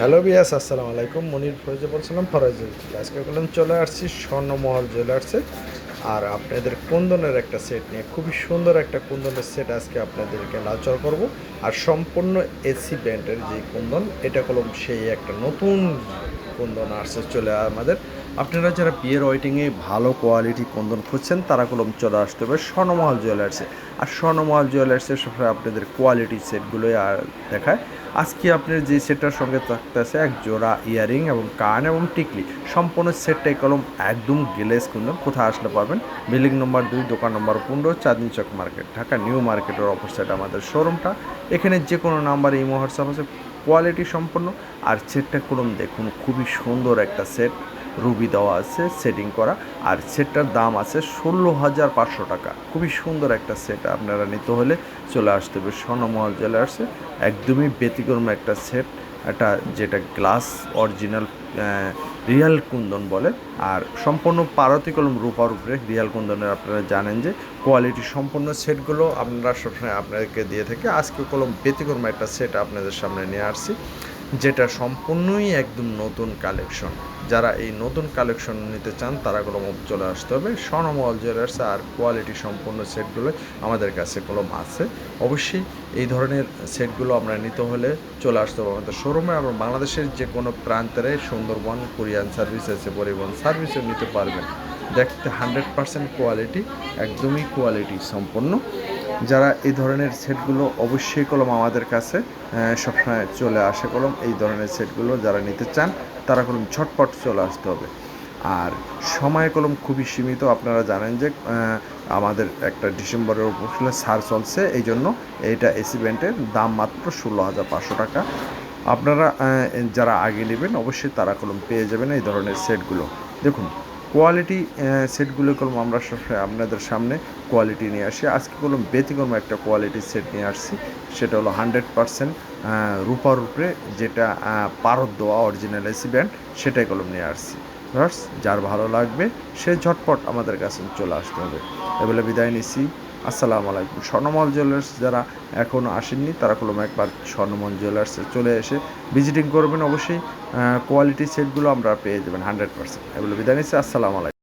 Hello বিয়াস আসসালামু আলাইকুম। মনির ফরজে বলছিলাম, ফরাজ আজকে বললাম চলে আসছি স্বর্ণমহল জুয়েলার্সে আর আপনাদের কুন্দনের একটা সেট নিয়ে, খুবই সুন্দর একটা কুন্দনের সেট আজকে আপনাদেরকে লাচর করব। আর সম্পূর্ণ এসি ব্যান্ডের যে কুন্দন, এটা কলম সেই একটা নতুন কুন্দন আসছে চলে আমাদের। আপনারা যারা বিয়ের ওয়েটিংয়ে ভালো কোয়ালিটি কুন্দন খুঁজছেন, তারা কলম চলে আসতে হবে স্বর্ণমহল জুয়েলার্সে আর স্বর্ণমহল জুয়েলার্সে সবসময় আপনাদের কোয়ালিটি সেটগুলোই আর দেখায়। আজকে আপনার যে সেটটার সঙ্গে থাকতেছে এক জোড়া ইয়ারিং এবং কান এবং টিকলি। সম্পূর্ণ সেটটাই কলম একদম গিলেস কুন্দন কোথায় আসলে পাবেন। বিল্ডিং নম্বর দুই, দোকান নম্বর পনেরো, চাঁদনি চক মার্কেট ঢাকা নিউ মার্কেটের অপোজিট আমাদের শোরুমটা এখানে যে কোনো নাম্বারে ইমো হোয়াটসঅ্যাপ আছে কোয়ালিটি সম্পন্ন। আর সেটটা কলম দেখুন, খুবই সুন্দর একটা সেট রুবি দেওয়া আছে সেটিং করা। আর সেটটার দাম আছে ষোলো হাজার পাঁচশো টাকা। খুবই সুন্দর একটা সেট আপনারা নিতে হলে চলে আসতে হবে স্বর্ণমহল জুয়েলার্সে একদমই ব্যতিক্রম একটা সেট একটা যেটা গ্লাস অরিজিনাল রিয়াল কুন্দন বলে। আর সম্পূর্ণ পারতি কলম রূপার উপরে রিয়াল কুন্দনের আপনারা জানেন যে কোয়ালিটি সম্পূর্ণ সেটগুলো আপনারা সবসময় আপনাদেরকে দিয়ে থাকে। আজকে কলম ব্যতিক্রম একটা সেট আপনাদের সামনে নিয়ে আসছি। যেটা সম্পূর্ণই একদম নতুন কালেকশন যারা এই নতুন কালেকশন নিতে চান, তারা কলম চলে আসতে হবে। স্বর্ণমহল জুয়েলার্স আর কোয়ালিটি সম্পূর্ণ সেটগুলো আমাদের কাছে কলম আছে। অবশ্যই এই ধরনের সেটগুলো আমরা নিতে হলে চলে আসতে হবে আমাদের শোরুমে আমরা বাংলাদেশের যে কোনো প্রান্তের সুন্দরবন, কোরিয়ান সার্ভিস আছে, পরিবহন সার্ভিসও নিতে পারবেন। দেখতে হান্ড্রেড পার্সেন্ট কোয়ালিটি, একদমই কোয়ালিটি সম্পন্ন। যারা এই ধরনের সেটগুলো অবশ্যই কলম আমাদের কাছে সবসময় চলে আসে কলম। এই ধরনের সেটগুলো যারা নিতে চান, তারা কলম ঝটপট চলে আসতে হবে। আর সময় কলম খুবই সীমিত, আপনারা জানেন যে আমাদের একটা ডিসেম্বরের উপর সার চলছে, এই জন্য এইটা এসি ব্যান্ডের দাম মাত্র ষোলো হাজার পাঁচশো টাকা। আপনারা যারা আগে নেবেন, অবশ্যই তারা কলম পেয়ে যাবেন এই ধরনের সেটগুলো। দেখুন কোয়ালিটি সেটগুলো করলাম আমরা সবসময় আপনাদের সামনে কোয়ালিটি নিয়ে আসি। আজকে করলাম ব্যতিক্রম একটা কোয়ালিটি সেট নিয়ে আসছি, সেটা হলো হান্ড্রেড পারসেন্ট রূপার উপরে যেটা পারদ দেওয়া অরিজিনাল এসি ব্যান্ড সেটাই কলম নিয়ে আসছি। যার ভালো লাগবে, সে ঝটপট আমাদের কাছে চলে আসতে হবে। এবারে বিদায় নিচ্ছি। আসসালামু আলাইকুম। স্বর্ণমল জুয়েলার্স যারা এখনও আসেননি, তারা কলম একবার স্বর্ণমল জুয়েলার্সে চলে এসে ভিজিটিং করবেন। অবশ্যই কোয়ালিটি সেটগুলো আমরা পেয়ে যাবেন হান্ড্রেড পার্সেন্ট এগুলো বিদায় নিচ্ছি, আসসালামু আলাইকুম।